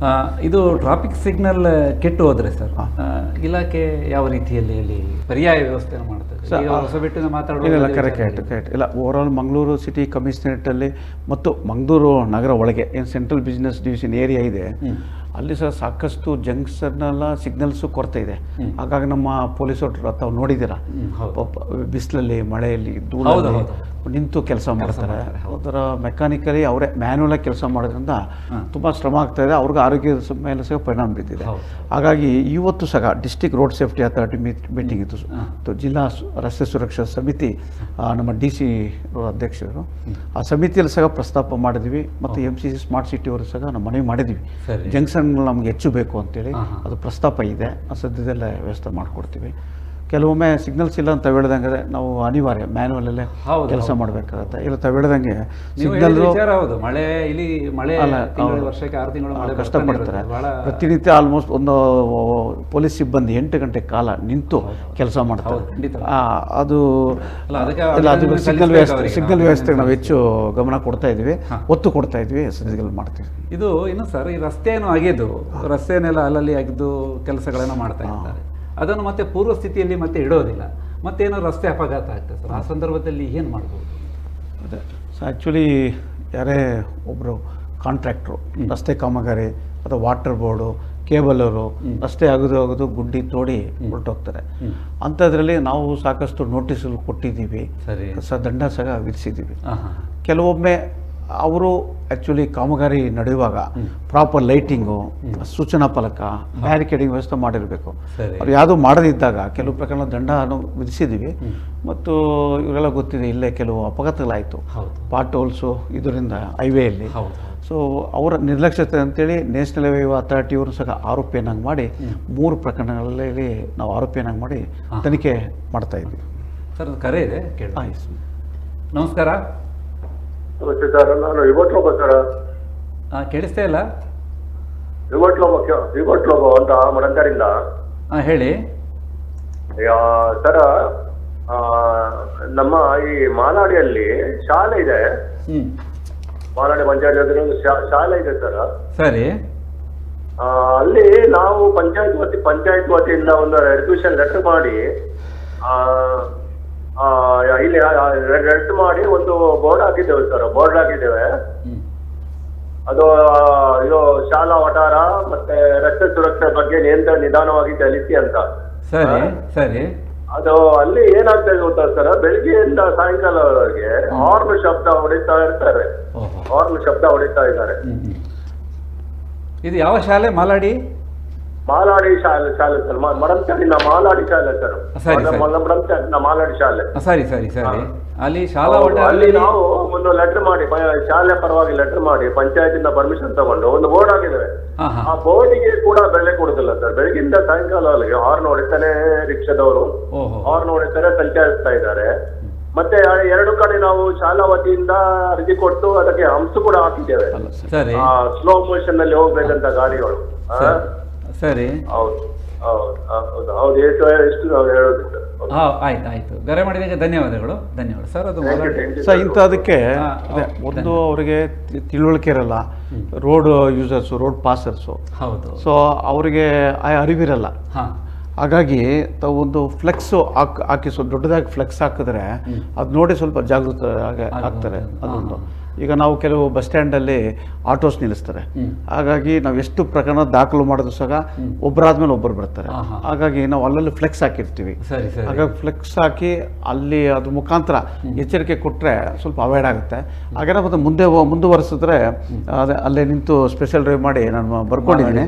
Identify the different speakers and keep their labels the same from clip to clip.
Speaker 1: ಆ, ಇದು traffic signal ಕೆಟ್ಟು ಹೋದ್ರೆ ಸರ್. ಇಲಾಖೆ ಯಾವ ರೀತಿಯಲ್ಲಿ ಇಲ್ಲಿ ಪರ್ಯಾಯ ವ್ಯವಸ್ಥೆ
Speaker 2: ಇಲ್ಲ
Speaker 1: ಮಾತಾಡೋದು
Speaker 2: ಕರೆಕ್ಟ್ ಕರೆಕ್ಟ್ ಇಲ್ಲ. ಓವರಾಲ್ ಮಂಗಳೂರು ಸಿಟಿ ಕಮಿಷನರೇಟಲ್ಲಿ ಮತ್ತು ಮಂಗಳೂರು ನಗರ ಒಳಗೆ ಏನು ಸೆಂಟ್ರಲ್ ಬಿಸ್ನೆಸ್ ಡಿವಿಷನ್ ಏರಿಯಾ ಇದೆ ಅಲ್ಲಿ ಸಹ ಸಾಕಷ್ಟು ಜಂಕ್ಷನ್ ಜಂಕ್ಷನ್ನೆಲ್ಲ ಸಿಗ್ನಲ್ಸು ಕೊರತೆ ಇದೆ. ಹಾಗಾಗಿ ನಮ್ಮ ಪೊಲೀಸರು ತಾವು ನೋಡಿದ್ದೀರಾ? ಬಿಸಿಲಲ್ಲಿ ಮಳೆಯಲ್ಲಿ ಧೂಳಲ್ಲಿ
Speaker 1: ಹೌದು.
Speaker 2: ನಿಂತು ಕೆಲಸ ಮಾಡ್ತಾರೆ. ಅದರ ಮೆಕ್ಯಾನಿಕಲಿ ಅವರೇ ಮ್ಯಾನ್ಯಲಾಗಿ ಕೆಲಸ ಮಾಡೋದ್ರಿಂದ ತುಂಬ ಶ್ರಮ ಆಗ್ತಾ ಇದೆ. ಅವ್ರಿಗೆ ಆರೋಗ್ಯದ ಮೇಲೆ ಸಹ ಪರಿಣಾಮ ಬಿದ್ದಿದೆ ಹಾಗಾಗಿ ಇವತ್ತು ಸಹ district road safety authority meeting ಇತ್ತು. ಜಿಲ್ಲಾ ರಸ್ತೆ ಸುರಕ್ಷಾ ಸಮಿತಿ ನಮ್ಮ ಡಿ ಸಿ ಅಧ್ಯಕ್ಷರು. ಆ ಸಮಿತಿಯಲ್ಲಿ ಸಹ ಪ್ರಸ್ತಾಪ ಮಾಡಿದ್ವಿ. ಮತ್ತು M C C smart city ಅವರು ಸಹ ನಮ್ಮ ಮನವಿ ಮಾಡಿದ್ವಿ. ಜಂಕ್ಷನ್ ನಮ್ಗೆ ಹೆಚ್ಚು ಬೇಕು ಅಂತೇಳಿ. ಅದು ಪ್ರಸ್ತಾಪ ಇದೆ. ಆ ಸದ್ಯದಲ್ಲೇ ವ್ಯವಸ್ಥೆ ಮಾಡಿಕೊಡ್ತೀವಿ. ಕೆಲವೊಮ್ಮೆ ಸಿಗ್ನಲ್ಸ್ ಇಲ್ಲ ಅಂತ ಹೇಳ್ದಂಗೆ ನಾವು ಅನಿವಾರ್ಯ ಮ್ಯಾನ್ಯಲಲ್ಲೇ
Speaker 1: ಅಲ್ಲೇ
Speaker 2: ಕೆಲಸ ಮಾಡಬೇಕಾಗತ್ತೆ. ಇಲ್ಲ ತಾವು ಹೇಳ್ದಂಗೆ ಸಿಗ್ನಲ್
Speaker 1: ಹೌದು. ಮಳೆ ಇಲ್ಲಿ ಮಳೆ ವರ್ಷಕ್ಕೆ ಆರು ತಿಂಗಳು ಮಳೆ
Speaker 2: ಕಷ್ಟಪಡ್ತಾರೆ. ಪ್ರತಿನಿತ್ಯ ಆಲ್ಮೋಸ್ಟ್ ಒಂದು ಪೊಲೀಸ್ ಸಿಬ್ಬಂದಿ ಎಂಟು ಗಂಟೆ ಕಾಲ ನಿಂತು ಕೆಲಸ ಮಾಡ್ತಾರೆ. ಅದು
Speaker 1: ಅಲ್ಲ, ಅದಕ್ಕೆ
Speaker 2: ಸಿಗ್ನಲ್ ವ್ಯವಸ್ಥೆ ಸಿಗ್ನಲ್
Speaker 1: ನಾವು
Speaker 2: ವ್ಯವಸ್ಥೆಗೆ ನಾವು ಹೆಚ್ಚು ಗಮನ ಕೊಡ್ತಾ ಇದ್ವಿ. ಒತ್ತು ಕೊಡ್ತಾ ಇದ್ವಿ ಸಿಗ್ನಲ್ ಮಾಡ್ತೀವಿ.
Speaker 1: ಇದು ಇನ್ನು ಸರ್ ಈ ರಸ್ತೆ ಏನು ಆಗಿದ್ದು ರಸ್ತೆನೆಲ್ಲ ಅಲ್ಲಲ್ಲಿ ಆಗಿದ್ದು ಕೆಲಸಗಳನ್ನು ಮಾಡ್ತಾ ಇರ್ತಾರೆ ಅದನ್ನು ಮತ್ತೆ ಪೂರ್ವ ಸ್ಥಿತಿಯಲ್ಲಿ ಮತ್ತೆ ಇಡೋದಿಲ್ಲ. ಮತ್ತೇನೋ ರಸ್ತೆ ಅಪಘಾತ ಆಗ್ತದೆ ಸರ್. ಆ ಸಂದರ್ಭದಲ್ಲಿ ಏನು ಮಾಡ್ಬೋದು?
Speaker 2: ಅದೇ. ಸೊ ಆ್ಯಕ್ಚುಲಿ ಯಾರೇ ಒಬ್ಬರು ಕಾಂಟ್ರಾಕ್ಟ್ರು ರಸ್ತೆ ಕಾಮಗಾರಿ ಅಥವಾ ವಾಟರ್ ಬೋರ್ಡು ಕೇಬಲರು ರಸ್ತೆ ಅಗದು ಅಗದು ಗುಡ್ಡಿ ತೋಡಿ ಹೊರಟೋಗ್ತಾರೆ. ಅಂಥದ್ರಲ್ಲಿ ನಾವು ಸಾಕಷ್ಟು ನೋಟಿಸ್ಗಳು ಕೊಟ್ಟಿದ್ದೀವಿ.
Speaker 1: ಸರಿ.
Speaker 2: ಸ ದಂಡ ಸಹ ವಿಧಿಸಿದ್ದೀವಿ. ಕೆಲವೊಮ್ಮೆ ಅವರು ಆ್ಯಕ್ಚುಲಿ ಕಾಮಗಾರಿ ನಡೆಯುವಾಗ ಪ್ರಾಪರ್ ಲೈಟಿಂಗು ಸೂಚನಾ ಫಲಕ ಬ್ಯಾರಿಕೇಡಿಂಗ್ ವ್ಯವಸ್ಥೆ ಮಾಡಿರಬೇಕು. ಅವ್ರು ಯಾವುದೂ ಮಾಡದಿದ್ದಾಗ ಕೆಲವು ಪ್ರಕರಣ ದಂಡ ವಿಧಿಸಿದ್ದೀವಿ ಮತ್ತು ಇವರೆಲ್ಲ ಗೊತ್ತಿದೆ ಇಲ್ಲೇ ಕೆಲವು ಅಪಘಾತಗಳಾಯಿತು. ಪಾಟ್ ಹೋಲ್ಸು ಇದರಿಂದ ಹೈವೇಯಲ್ಲಿ ಸೊ ಅವರ ನಿರ್ಲಕ್ಷ್ಯತೆ ಅಂತೇಳಿ ನ್ಯಾಷನಲ್ ಹೈವೇ ಅಥಾರಿಟಿಯವರು ಸಹ ಆರೋಪಿಯನ್ನಾಗಿ ಮಾಡಿ ಮೂರು ಪ್ರಕರಣಗಳಲ್ಲಿ ನಾವು ಆರೋಪಿಯನ್ನಾಗಿ ಮಾಡಿ ತನಿಖೆ ಮಾಡ್ತಾ ಇದ್ವಿ.
Speaker 1: ಸರ್ ಕರೆ ಇದೆ ನಮಸ್ಕಾರ.
Speaker 3: ನಮಸ್ತೆ ಸರ್ ನಾನು ಯುವಟ್ಲೋಬ ಸರ್
Speaker 1: ಆ, ಕೇಳಿಸ್ತಾ ಇಲ್ಲ?
Speaker 3: ಯುವಟ್ಲೋಬ ಯುವಟ್ಲೋಬ ಅಂತ ಮಡಂಕರಿಂದ
Speaker 1: ಹಾಂ ಹೇಳಿ.
Speaker 3: ಸರ ನಮ್ಮ ಈ ಮಾಲಾಡಿಯಲ್ಲಿ ಶಾಲೆ ಇದೆ. ಮಾಲಾಡಿ ಪಂಚಾಯತ್ ಹತ್ರ ಒಂದು ಶಾಲೆ ಇದೆ ಸರ್.
Speaker 1: ಸರಿ.
Speaker 3: ಅಲ್ಲಿ ನಾವು ಪಂಚಾಯತ್ ವತಿ ಪಂಚಾಯತ್ ವತಿಯಿಂದ ಒಂದು ರೆಡ್ಮಿಷನ್ ಲೆಟರ್ ಮಾಡಿ ಇಲ್ಲಿ ರೆಡ್ ಮಾಡಿ ಒಂದು ಬೋರ್ಡ್ ಹಾಕಿದ್ದೇವೆ ಸರ್ ಬೋರ್ಡ್ ಹಾಕಿದ್ದೇವೆ. ಅದು ಇದು ಶಾಲಾ ವಠಾರ ಮತ್ತೆ ರಸ್ತೆ ಸುರಕ್ಷತೆ ಬಗ್ಗೆ ನಿಯಂತ್ರಣ ನಿಧಾನವಾಗಿ ಚಲಿಸಿ ಅಂತ.
Speaker 1: ಸರಿ ಸರಿ.
Speaker 3: ಅದು ಅಲ್ಲಿ ಏನಾಗ್ತಾ ಇದೆ ಗೊತ್ತಾ ಸರ್ ಬೆಳಿಗ್ಗೆಯಿಂದ ಸಾಯಂಕಾಲವರೆಗೆ ಹಾರ್ನ್ ಶಬ್ದ ಹೊಡಿತಾ ಇರ್ತಾರೆ. ಹಾರ್ನ್ ಶಬ್ದ ಹೊಡಿತಾ ಇದ್ದಾರೆ.
Speaker 1: ಇದು ಯಾವ ಶಾಲೆ ಮಾಲಾಡಿ?
Speaker 3: ಮಾಲಾಡಿ ಶಾಲೆ ಶಾಲೆ ಸರ್ ಮಡಂಚಾಡಿನ ಮಾಲಾಡಿ ಶಾಲೆ ಸರ್.
Speaker 1: ಸರಿ, ಸರಿ.
Speaker 3: ನಾ ಮಾಲಾಡಿ ಶಾಲೆ.
Speaker 1: ಸರಿ ಸರಿ ಸರಿ. ಅಲ್ಲಿ ಶಾಲಾ
Speaker 3: ಅಲ್ಲಿ ನಾವು ಒಂದು ಲೆಟರ್ ಮಾಡಿ ಶಾಲೆ ಪರವಾಗಿ ಲೆಟರ್ ಮಾಡಿ ಪಂಚಾಯತಿಂದ ಪರ್ಮಿಷನ್ ತಗೊಂಡು ಒಂದು ಬೋರ್ಡ್ ಹಾಕಿದ್ದೇವೆ.
Speaker 1: ಹಾಂ ಹಾಂ.
Speaker 3: ಆ ಬೋರ್ಡಿಗೆ ಕೂಡ ಬೆಲೆ ಕೊಡುದಿಲ್ಲ ಸರ್. ಬೆಳಗಿಂದ ಸಾಯಂಕಾಲವರೆಗೆ ಹಾರ್ನ್ ಹೊಡಿತಾನೆ ರಿಕ್ಷಾದವರು ಹಾರ್ನ್ ಹೊಡಿತಾರೆ ಸಂಚರಿಸ್ತಾ ಇದ್ದಾರೆ. ಮತ್ತೆ ಎರಡು ಕಡೆ ನಾವು ಶಾಲಾ ವತಿಯಿಂದ ಅರ್ಜಿ ಕೊಟ್ಟು ಅದಕ್ಕೆ ಹಂಸು ಕೂಡ ಹಾಕಿದ್ದೇವೆ.
Speaker 2: ಅಲ್ಲ
Speaker 3: ಸ್ಲೋ ಮೋಷನ್ನಲ್ಲಿ ಹೋಗ್ಬೇಕಂತ ಗಾಡಿಗಳು.
Speaker 1: ಸರಿ.
Speaker 3: ಹೌದು ಹೌದು ಹೌದು. ಹೌದು ಎಷ್ಟು ಎಷ್ಟು
Speaker 1: ಹಾಂ ಆಯ್ತು ಆಯ್ತು. ಕರೆ ಮಾಡಿದ್ದಕ್ಕೆ ಧನ್ಯವಾದಗಳು. ಧನ್ಯವಾದ ಸರ್ ಅದು
Speaker 2: ಸರ್ ಇಂಥದಕ್ಕೆ. ಒಂದು ಅವರಿಗೆ ತಿಳುವಳಿಕೆ ಇರಲ್ಲ. ರೋಡ್ ಯೂಸರ್ಸು ರೋಡ್ ಪಾಸರ್ಸು
Speaker 1: ಹೌದು.
Speaker 2: ಸೊ ಅವರಿಗೆ ಆ ಅರಿವಿರಲ್ಲ.
Speaker 1: ಹಾಂ.
Speaker 2: ಹಾಗಾಗಿ ತಾವು ಒಂದು ಫ್ಲೆಕ್ಸು ಹಾಕಿ ಹಾಕಿ ಸ್ವಲ್ಪ ದೊಡ್ಡದಾಗಿ ಫ್ಲೆಕ್ಸ್ ಹಾಕಿದ್ರೆ ಅದು ನೋಡಿ ಸ್ವಲ್ಪ ಜಾಗೃತ ಆಗಿ ಆಗ್ತಾರೆ ಅದೊಂದು. ಈಗ ನಾವು ಕೆಲವು ಬಸ್ ಸ್ಟ್ಯಾಂಡಲ್ಲಿ ಆಟೋಸ್ ನಿಲ್ಲಿಸ್ತಾರೆ. ಹಾಗಾಗಿ ನಾವು ಎಷ್ಟು ಪ್ರಕರಣ ದಾಖಲು ಮಾಡಿದ್ರು ಸಹ ಒಬ್ಬರಾದ್ಮೇಲೆ ಒಬ್ಬರು ಬರ್ತಾರೆ. ಹಾಗಾಗಿ ನಾವು ಅಲ್ಲಲ್ಲಿ ಫ್ಲೆಕ್ಸ್ ಹಾಕಿರ್ತೀವಿ. ಹಾಗಾಗಿ ಫ್ಲೆಕ್ಸ್ ಹಾಕಿ ಅಲ್ಲಿ ಅದ್ರ ಮುಖಾಂತರ ಎಚ್ಚರಿಕೆ ಕೊಟ್ಟರೆ ಸ್ವಲ್ಪ ಅವಾಯ್ಡ್ ಆಗುತ್ತೆ. ಹಾಗೇನ ಮತ್ತೆ ಮುಂದೆ ಮುಂದುವರೆಸಿದ್ರೆ ಅದೇ ಅಲ್ಲೇ ನಿಂತು ಸ್ಪೆಷಲ್ ಡ್ರೈವ್ ಮಾಡಿ ನಾನು ಬರ್ಕೊಂಡಿದ್ದೀನಿ.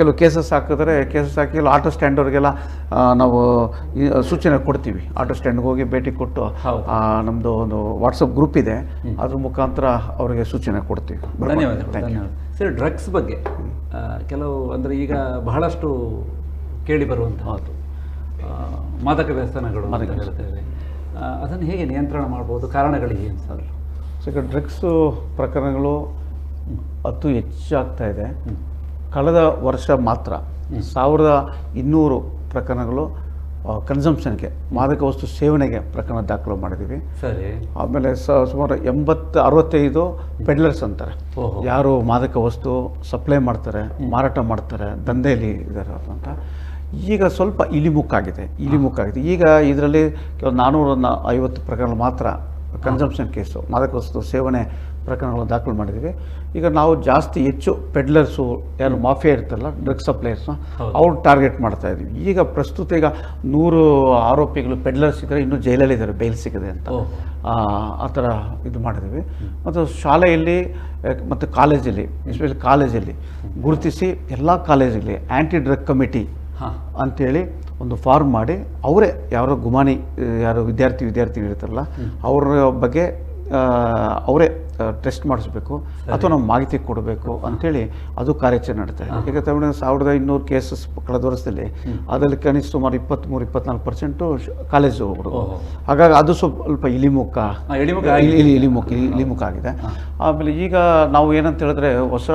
Speaker 2: ಕೆಲವು ಕೇಸಸ್ ಹಾಕಿದ್ರೆ ಕೇಸಸ್ ಹಾಕಿ ಇಲ್ಲಿ ಆಟೋ ಸ್ಟ್ಯಾಂಡ್ ಅವ್ರಿಗೆಲ್ಲ ನಾವು ಸೂಚನೆ ಕೊಡ್ತೀವಿ. ಆಟೋ ಸ್ಟ್ಯಾಂಡ್ಗೆ ಹೋಗಿ ಭೇಟಿ ಕೊಟ್ಟು ನಮ್ಮದು ಒಂದು ವಾಟ್ಸಪ್ ಗ್ರೂಪ್ ಇದೆ. ಅದ್ರ ಮುಖಾಂತರ ಅವರಿಗೆ ಸೂಚನೆ ಕೊಡ್ತೀವಿ.
Speaker 1: ಧನ್ಯವಾದಗಳು ಧನ್ಯವಾದ ಸರಿ ಡ್ರಗ್ಸ್ ಬಗ್ಗೆ ಕೆಲವು ಅಂದರೆ ಈಗ ಬಹಳಷ್ಟು ಕೇಳಿ ಬರುವಂತಹದ್ದು. ಮಾದಕ ವ್ಯಸನಗಳು ಅಂತ
Speaker 2: ಮಾದಕ
Speaker 1: ಹೇಳ್ತೇವೆ. ಅದನ್ನು ಹೇಗೆ ನಿಯಂತ್ರಣ ಮಾಡ್ಬೋದು ಕಾರಣಗಳು ಏನು ಸರ್?
Speaker 2: ಸೊ ಈಗ ಡ್ರಗ್ಸು ಪ್ರಕರಣಗಳು ಅತಿ ಹೆಚ್ಚಾಗ್ತಾ ಇದೆ. ಕಳೆದ ವರ್ಷ ಮಾತ್ರ ಸಾವಿರದ ಇನ್ನೂರು ಪ್ರಕರಣಗಳು ಕನ್ಸಂಪ್ಷನ್ಗೆ ಮಾದಕ ವಸ್ತು ಸೇವನೆಗೆ ಪ್ರಕರಣ ದಾಖಲು ಮಾಡಿದ್ದೀವಿ.
Speaker 1: ಸರಿ.
Speaker 2: ಆಮೇಲೆ ಸ ಸುಮಾರು ಎಂಬತ್ತು ಅರವತ್ತೈದು ಪೆಡ್ಲರ್ಸ್ ಅಂತಾರೆ. ಯಾರು ಮಾದಕ ವಸ್ತು ಸಪ್ಲೈ ಮಾಡ್ತಾರೆ ಮಾರಾಟ ಮಾಡ್ತಾರೆ ದಂಧೆಯಲ್ಲಿ ಇದ್ದಾರೆ ಅಂತ. ಈಗ ಸ್ವಲ್ಪ ಇಳಿಮುಖಾಗಿದೆ ಇಳಿಮುಖಾಗಿದೆ. ಈಗ ಇದರಲ್ಲಿ ಕೆಲವು ನಾನ್ನೂರ ಐವತ್ತು ಪ್ರಕರಣ ಮಾತ್ರ ಕನ್ಸಂಪ್ಷನ್ ಕೇಸು ಮಾದಕ ವಸ್ತು ಸೇವನೆ ಪ್ರಕರಣಗಳು ದಾಖಲು ಮಾಡಿದ್ದೀವಿ ಈಗ ನಾವು ಜಾಸ್ತಿ ಹೆಚ್ಚು ಪೆಡ್ಲರ್ಸು ಯಾರು ಮಾಫಿಯಾ ಇರ್ತಾರಲ್ಲ ಡ್ರಗ್ ಸಪ್ಲೈಯರ್ಸ್ನ. ಅವ್ರು ಟಾರ್ಗೆಟ್ ಮಾಡ್ತಾ ಇದ್ದೀವಿ. ಈಗ ಪ್ರಸ್ತುತ ಈಗ ನೂರು ಆರೋಪಿಗಳು ಪೆಡ್ಲರ್ಸ್ ಇದ್ದರೆ ಇನ್ನೂ ಜೈಲಲ್ಲಿದ್ದಾರೆ ಬೇಲ್ ಸಿಗದೆ ಅಂತ. ಆ ಥರ ಇದು ಮಾಡಿದ್ದೀವಿ. ಮತ್ತು ಶಾಲೆಯಲ್ಲಿ ಮತ್ತು ಕಾಲೇಜಲ್ಲಿ ಎಸ್ಪೆಷಲಿ ಕಾಲೇಜಲ್ಲಿ ಗುರುತಿಸಿ ಎಲ್ಲ ಕಾಲೇಜಲ್ಲಿ ಆ್ಯಂಟಿ ಡ್ರಗ್ ಕಮಿಟಿ
Speaker 1: ಹಾಂ.
Speaker 2: ಅಂತೇಳಿ ಒಂದು ಫಾರ್ಮ್ ಮಾಡಿ ಅವರೇ ಯಾರೋ ಗುಮಾನಿ ಯಾರು ವಿದ್ಯಾರ್ಥಿ ವಿದ್ಯಾರ್ಥಿ ಇರ್ತಾರಲ್ಲ ಅವ್ರ ಬಗ್ಗೆ ಅವರೇ ಟೆಸ್ಟ್ ಮಾಡಿಸ್ಬೇಕು ಅಥವಾ ನಾವು ಮಾಹಿತಿ ಕೊಡಬೇಕು ಅಂತೇಳಿ ಅದು ಕಾರ್ಯಾಚರಣೆ ನಡೀತಾ ಇದೆ. ಈಗ ತಮಿಳು ಸಾವಿರದ ಇನ್ನೂರು ಕೇಸಸ್ ಕಳೆದ ವರ್ಷದಲ್ಲಿ ಅದರಲ್ಲಿ ಕನಿಷ್ಠ ಸುಮಾರು ಇಪ್ಪತ್ತ್ಮೂರು ಇಪ್ಪತ್ನಾಲ್ಕು ಪರ್ಸೆಂಟು ಕಾಲೇಜು ಹುಡುಗರು
Speaker 1: ಓಹೋ.
Speaker 2: ಹಾಗಾಗಿ ಅದು ಸ್ವಲ್ಪ ಇಳಿಮುಖ. ಇಳಿ- ಇಳಿಮುಖ ಇಳಿ- ಇಳಿಮುಖ ಆಗಿದೆ. ಆಮೇಲೆ ಈಗ ನಾವು ಏನಂತ ಹೇಳಿದ್ರೆ ಹೊಸ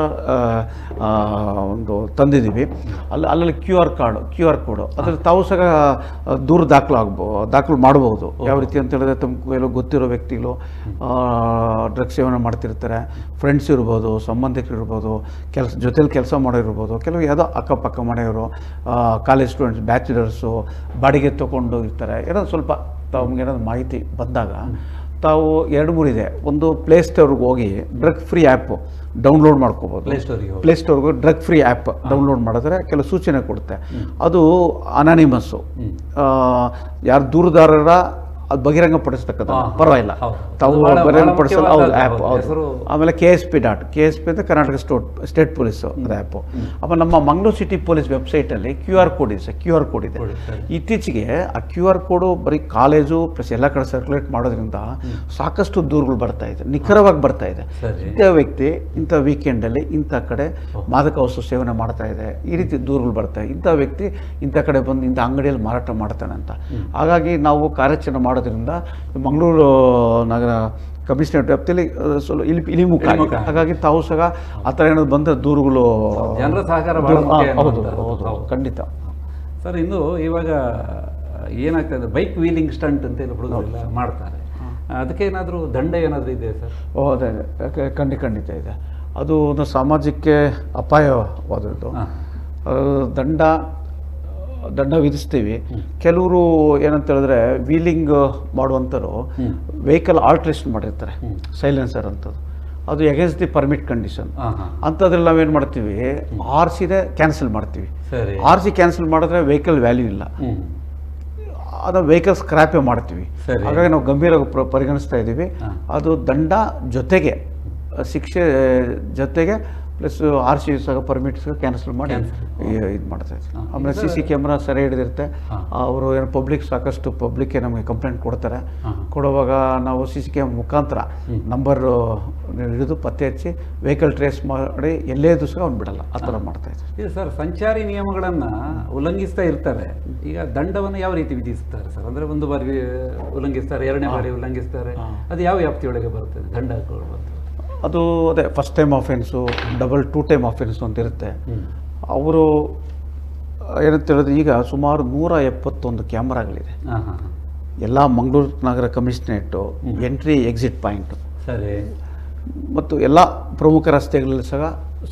Speaker 2: ಒಂದು ತಂದಿದ್ದೀವಿ. ಅಲ್ಲಿ ಅಲ್ಲಲ್ಲಿ Q R card Q R code ಅದರಲ್ಲಿ ತಾವು ಸಹ ದೂರ ದಾಖಲು ಆಗ್ಬೋ ದಾಖಲು ಮಾಡಬಹುದು ಯಾವ ರೀತಿ ಅಂತ ಹೇಳಿದ್ರೆ ತಮ್ಮ ಎಲ್ಲೋ ಗೊತ್ತಿರೋ ವ್ಯಕ್ತಿಗಳು ಡ್ರಗ್ಸ್ ಸೇವನೆ ಮಾಡ್ತಿರ್ತಾರೆ. ಫ್ರೆಂಡ್ಸ್ ಇರ್ಬೋದು ಸಂಬಂಧಿಕರು ಇರ್ಬೋದು ಕೆಲಸ ಜೊತೇಲಿ ಕೆಲಸ ಮಾಡೋರಿರ್ಬೋದು ಕೆಲವು ಯಾವುದೋ ಅಕ್ಕಪಕ್ಕ ಮಾಡೋರು ಕಾಲೇಜ್ ಸ್ಟೂಡೆಂಟ್ಸ್ ಬ್ಯಾಚುಲರ್ಸು ಬಾಡಿಗೆ ತೊಗೊಂಡು ಇರ್ತಾರೆ. ಏನೋ ಸ್ವಲ್ಪ ತಮ್ಗೆ ಏನಾದ್ರು ಮಾಹಿತಿ ಬಂದಾಗ ತಾವು ಎರಡು ಇದೆ. ಒಂದು ಪ್ಲೇ ಸ್ಟೋರ್ಗೆ ಹೋಗಿ ಡ್ರಗ್ ಫ್ರೀ ಆ್ಯಪು ಡೌನ್ಲೋಡ್ ಮಾಡ್ಕೋಬೋದು.
Speaker 1: Play Store ಗೆ ಹೋಗಿ.
Speaker 2: ಪ್ಲೇ ಸ್ಟೋರ್ಗೆ ಡ್ರಗ್ ಫ್ರೀ ಆ್ಯಪ್ ಡೌನ್ಲೋಡ್ ಮಾಡಿದ್ರೆ ಕೆಲವು ಸೂಚನೆ ಕೊಡುತ್ತೆ. ಅದು ಅನಾನಿಮಸ್ಸು ಯಾರು ದೂರದಾರರ ಅದು ಬಹಿರಂಗಪಡಿಸ್ತಕ್ಕಂಥ ಪರವಾಗಿಲ್ಲ. ತಾವು
Speaker 1: ಅದು ಬಹಳ-
Speaker 2: ಬಹಿರಂಗಪಡಿಸಲು ಹೌದು ಆ್ಯಪ್
Speaker 1: ಹೌದು,
Speaker 2: ಆಮೇಲೆ K S P dot K S P ಅಂದರೆ ಕರ್ನಾಟಕ ಸ್ಟೋಟ್ ಸ್ಟೇಟ್ ಪೊಲೀಸು ಅದು ಆ್ಯಪು. ಆಮೇಲೆ ನಮ್ಮ ಮಂಗ್ಳೂರು ಸಿಟಿ ಪೊಲೀಸ್ ವೆಬ್ಸೈಟಲ್ಲಿ ಕ್ಯೂ ಆರ್ ಕೋಡ್ ಇದೆ ಕ್ಯೂ ಆರ್ ಕೋಡ್ ಇದೆ. ಇತ್ತೀಚೆಗೆ ಆ ಕ್ಯೂ ಆರ್ ಕೋಡು ಬರೀ ಕಾಲೇಜು ಪ್ಲಸ್ ಎಲ್ಲ ಕಡೆ ಸರ್ಕ್ಯುಲೇಟ್ ಮಾಡೋದ್ರಿಂದ ಸಾಕಷ್ಟು ದೂರುಗಳು ಬರ್ತಾ ಇದೆ ನಿಖರವಾಗಿ ಬರ್ತಾ ಇದೆ.
Speaker 1: ಸರಿ.
Speaker 2: ಇಂಥ ವ್ಯಕ್ತಿ ಇಂಥ ವೀಕೆಂಡಲ್ಲಿ ಇಂಥ ಕಡೆ ಮಾದಕ ವಸ್ತು ಸೇವನೆ ಮಾಡ್ತಾ ಇದೆ ಈ ರೀತಿ ದೂರುಗಳು ಬರ್ತಾ ಇದೆ. ಇಂಥ ವ್ಯಕ್ತಿ ಇಂಥ ಕಡೆ ಬಂದು ಇಂಥ ಅಂಗಡಿಯಲ್ಲಿ ಮಾರಾಟ ಮಾಡ್ತಾನೆ ಅಂತ ಹಾಗಾಗಿ ನಾವು ಕಾರ್ಯಾಚರಣೆ ಮಾಡೋದ್ರಿಂದ ಮಂಗಳೂರು ನಗರ ಕಮಿಷನರೇಟ್ ವ್ಯಾಪ್ತಿಯಲ್ಲಿ ಇಲ್ಲಿ ಸ್ವಲ್ಪ ಇಲ್ಲಿ ಇಳಿಮುಖ ಹಾಗಾಗಿ ತಾವು ಸಹ ಆ ಥರ ಏನಾದ್ರು ಬಂದರೆ ದೂರುಗಳು
Speaker 1: ಜನರ ಸಹಕಾರ
Speaker 2: ಹೌದು. ಖಂಡಿತ.
Speaker 1: ಸರ್ ಇನ್ನು ಇವಾಗ ಏನಾಗ್ತದೆ ಬೈಕ್ ವೀಲಿಂಗ್ ಸ್ಟಂಟ್ ಅಂತ ಏನು ಹುಡುಗರೆಲ್ಲ ಮಾಡ್ತಾರೆ. ಅದಕ್ಕೆ ಏನಾದರೂ ದಂಡ ಏನಾದರೂ ಇದೆ ಸರ್?
Speaker 2: ಓ ಅದೇ ಅದೇ. ಖಂಡಿತ ಖಂಡಿತ ಇದೆ. ಅದು ಒಂದು ಸಾಮಾಜಿಕ ಅಪಾಯವಾದದ್ದು. ದಂಡ ದಂಡ ವಿಧಿಸ್ತೀವಿ. ಕೆಲವರು ಏನಂತ ಹೇಳಿದ್ರೆ ವೀಲಿಂಗ್ ಮಾಡುವಂಥರು ವೆಹಿಕಲ್ ಆಲ್ಟ್ರೇಷನ್ ಮಾಡಿರ್ತಾರೆ. ಸೈಲೆನ್ಸರ್ ಅಂಥದ್ದು. ಅದು ಎಗೇನ್ಸ್ಟ್ ದಿ ಪರ್ಮಿಟ್ ಕಂಡೀಷನ್ ಅಂಥದ್ರಲ್ಲಿ ನಾವೇನು ಮಾಡ್ತೀವಿ? ಆರ್ ಸಿನೇ ಕ್ಯಾನ್ಸಲ್ ಮಾಡ್ತೀವಿ. ಆರ್ ಸಿ ಕ್ಯಾನ್ಸಲ್ ಮಾಡಿದ್ರೆ ವೆಹಿಕಲ್ ವ್ಯಾಲ್ಯೂ ಇಲ್ಲ. ಅದು ವೆಹಿಕಲ್ ಸ್ಕ್ರ್ಯಾಪೇ ಮಾಡ್ತೀವಿ. ಹಾಗಾಗಿ ನಾವು ಗಂಭೀರವಾಗಿ ಪ್ರ- ಪರಿಗಣಿಸ್ತಾ ಇದ್ದೀವಿ ಅದು ದಂಡ ಜೊತೆಗೆ ಶಿಕ್ಷೆ ಜೊತೆಗೆ ಪ್ಲಸ್ ಆರ್ ಸಿ ಸಹ ಪರ್ಮಿಟ್ ಸಹ ಕ್ಯಾನ್ಸಲ್ ಮಾಡಿ ಇದು ಮಾಡ್ತಾ
Speaker 1: ಹಾ.
Speaker 2: ಆಮೇಲೆ ಸಿ ಸಿ ಕ್ಯಾಮ್ರಾ ಸರಿ ಹಿಡಿದಿರುತ್ತೆ. ಅವರು ಏನು ಪಬ್ಲಿಕ್ ಸಾಕಷ್ಟು ಪಬ್ಲಿಕ್ಗೆ ನಮಗೆ ಕಂಪ್ಲೇಂಟ್ ಕೊಡ್ತಾರೆ. ಕೊಡುವಾಗ ನಾವು ಸಿ ಸಿ ಕ್ಯಾಮ್ ಮುಖಾಂತರ ನಂಬರ್ ಹಿಡಿದು ಪತ್ತೆ ಹಚ್ಚಿ ವೆಹಿಕಲ್ ಟ್ರೇಸ್ ಮಾಡಿ ಎಲ್ಲೇ ಸಹ ಅವ್ನು ಬಿಡಲ್ಲ. ಆ ಥರ ಮಾಡ್ತಾ ಇದ್ದೀವಿ
Speaker 1: ಇದು ಸರ್ ಸಂಚಾರಿ ನಿಯಮಗಳನ್ನು ಉಲ್ಲಂಘಿಸ್ತಾ ಇರ್ತಾರೆ. ಈಗ ದಂಡವನ್ನು ಯಾವ ರೀತಿ ವಿಧಿಸ್ತಾರೆ ಸರ್? ಅಂದರೆ ಒಂದು ಬಾರಿ ಉಲ್ಲಂಘಿಸ್ತಾರೆ ಎರಡನೇ ಬಾರಿ ಉಲ್ಲಂಘಿಸ್ತಾರೆ. ಅದು ಯಾವ ವ್ಯಾಪ್ತಿಯೊಳಗೆ ಬರುತ್ತೆ? ದಂಡ ಬರ್ತದೆ
Speaker 2: ಅದು ಅದೇ first time offence double two time offence ಅಂತ ಇರುತ್ತೆ ಅವರು ಏನಂತ ಹೇಳಿದ್ರೆ ಈಗ ಸುಮಾರು ನೂರ ಎಪ್ಪತ್ತೊಂದು ಕ್ಯಾಮ್ರಾಗಳಿದೆ. ಎಲ್ಲ ಮಂಗಳೂರು ನಗರ ಕಮಿಷನರೇಟು ಎಂಟ್ರಿ ಎಕ್ಸಿಟ್ ಪಾಯಿಂಟು
Speaker 1: ಸರಿ.
Speaker 2: ಮತ್ತು ಎಲ್ಲ ಪ್ರಮುಖ ರಸ್ತೆಗಳಲ್ಲಿ ಸಹ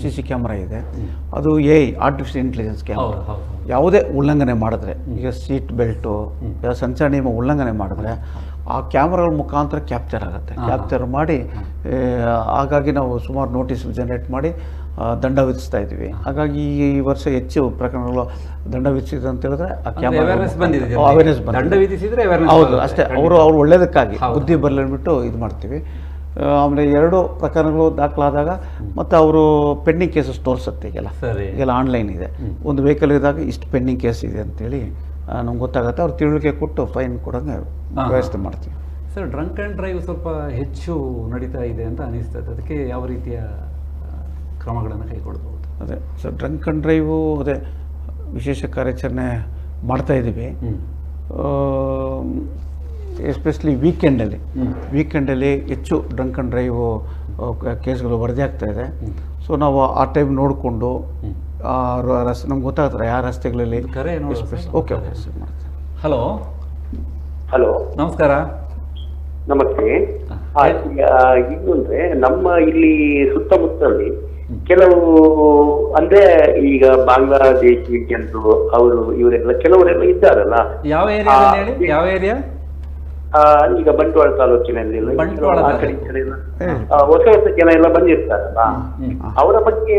Speaker 2: ಸಿ ಸಿ ಕ್ಯಾಮ್ರಾ ಇದೆ. ಅದು ಎ ಆರ್ಟಿಫಿಷಿಯಲ್ ಇಂಟೆಲಿಜೆನ್ಸ್ ಕ್ಯಾಮ್ರಾ. ಯಾವುದೇ ಉಲ್ಲಂಘನೆ ಮಾಡಿದ್ರೆ ಈಗ ಸೀಟ್ ಬೆಲ್ಟು ಯಾವ ಸಂಚಾರ ನಿಯಮ ಉಲ್ಲಂಘನೆ ಮಾಡಿದ್ರೆ ಆ ಕ್ಯಾಮ್ರಾಗಳ ಮುಖಾಂತರ ಕ್ಯಾಪ್ಚರ್ ಆಗುತ್ತೆ. ಕ್ಯಾಪ್ಚರ್ ಮಾಡಿ ಹಾಗಾಗಿ ನಾವು ಸುಮಾರು ನೋಟಿಸ್ ಜನರೇಟ್ ಮಾಡಿ ದಂಡ ವಿಧಿಸ್ತಾ ಇದ್ದೀವಿ. ಹಾಗಾಗಿ ಈ ವರ್ಷ ಹೆಚ್ಚು ಪ್ರಕರಣಗಳು ದಂಡ ವಿಧಿಸಿದೆ ಅಂತ ಹೇಳಿದ್ರೆ ಆ
Speaker 1: ಬಂದಿದೆ.
Speaker 2: ಅವೇರ್ನೆಸ್
Speaker 1: ದಂಡ ವಿಧಿಸಿದ್ರೆ awareness
Speaker 2: ಹೌದು ಅಷ್ಟೇ. ಅವರು ಅವ್ರು ಒಳ್ಳೇದಕ್ಕಾಗಿ ಬುದ್ಧಿ ಬರಲಿ ಅಂದ್ಬಿಟ್ಟು ಇದು ಮಾಡ್ತೀವಿ. ಆಮೇಲೆ ಎರಡು ಪ್ರಕರಣಗಳು ದಾಖಲಾದಾಗ ಮತ್ತು ಅವರು ಪೆಂಡಿಂಗ್ ಕೇಸಸ್ ತೋರಿಸುತ್ತೆ ಈಗೆಲ್ಲ. ಈಗೆಲ್ಲ ಆನ್ಲೈನ್ ಇದೆ. ಒಂದು ವೆಹಿಕಲ್ ಇದ್ದಾಗ ಇಷ್ಟು ಪೆಂಡಿಂಗ್ ಕೇಸ್ ಇದೆ ಅಂತೇಳಿ ನಮ್ಗೆ ಗೊತ್ತಾಗುತ್ತೆ. ಅವ್ರು ತಿಳುವಳಿಕೆ ಕೊಟ್ಟು ಫೈನ್ ಕೊಡೋಂಗೆ. ವ್ಯವಸ್ಥೆ ಮಾಡ್ತೀವಿ.
Speaker 1: ಸರ್ ಡ್ರಂಕ್ ಆ್ಯಂಡ್ ಡ್ರೈವ್ ಸ್ವಲ್ಪ ಹೆಚ್ಚು ನಡೀತಾ ಇದೆ ಅಂತ ಅನಿಸ್ತದೆ ಅದಕ್ಕೆ ಯಾವ ರೀತಿಯ ಕ್ರಮಗಳನ್ನು ಕೈಗೊಳ್ಬೋದು
Speaker 2: ಅದೇ ಸರ್ ಡ್ರಂಕ್ ಆ್ಯಂಡ್ ಡ್ರೈವು ಅದೇ ವಿಶೇಷ ಕಾರ್ಯಾಚರಣೆ ಮಾಡ್ತಾ ಇದ್ದೀವಿ. ಎಸ್ಪೆಷಲಿ ವೀಕೆಂಡಲ್ಲಿ. ವೀಕೆಂಡಲ್ಲಿ ಹೆಚ್ಚು ಡ್ರಂಕ್ ಆ್ಯಂಡ್ ಡ್ರೈವು ಕೇಸ್ಗಳು ವರದಿ ಆಗ್ತಾ ಇದೆ. ಸೊ ನಾವು ಆ ಟೈಮ್ ನೋಡಿಕೊಂಡು ರಸ್ತೆ ನಮ್ಗೆ ಗೊತ್ತಾಗ್ತಾರೆ ಯಾವ ರಸ್ತೆಗಳಲ್ಲಿ
Speaker 1: ಕರೆ
Speaker 2: ಓಕೆ ಓಕೆ
Speaker 1: ಹಲೋ
Speaker 3: ಹಲೋ
Speaker 1: ನಮಸ್ಕಾರ.
Speaker 3: ನಮಸ್ತೆ. ಇನ್ನೊಂದ್ರೆ ಇದು ಅಂದ್ರೆ ನಮ್ಮ ಇಲ್ಲಿ ಸುತ್ತಮುತ್ತಲ್ಲಿ ಕೆಲವು ಅಂದ್ರೆ ಈಗ ಬಾಂಗ್ಲಾದೇಶಿ ಜನರು ಅವರು ಇವರೆಲ್ಲ ಕೆಲವರೆಲ್ಲ ಇದ್ದಾರಲ್ಲ.
Speaker 1: ಯಾವ
Speaker 3: ಏರಿಯಾ
Speaker 1: ಹೇಳಿ? ಯಾವ ಏರಿಯಾ
Speaker 3: ಆ, ಈಗ ಬಂಟ್ವಾಳ ತಾಲೂಕಿನಲ್ಲಿ ಎಲ್ಲ
Speaker 1: ಬಂಟ್ವಾಳ
Speaker 3: ಆ ಕಡೆ ಈ ಕಡೆ ಎಲ್ಲ, ಆ, ಹೊಸ ಹೊಸ ಜನ ಎಲ್ಲ ಬಂದಿರ್ತಾರಲ್ಲ ಅವರ ಬಗ್ಗೆ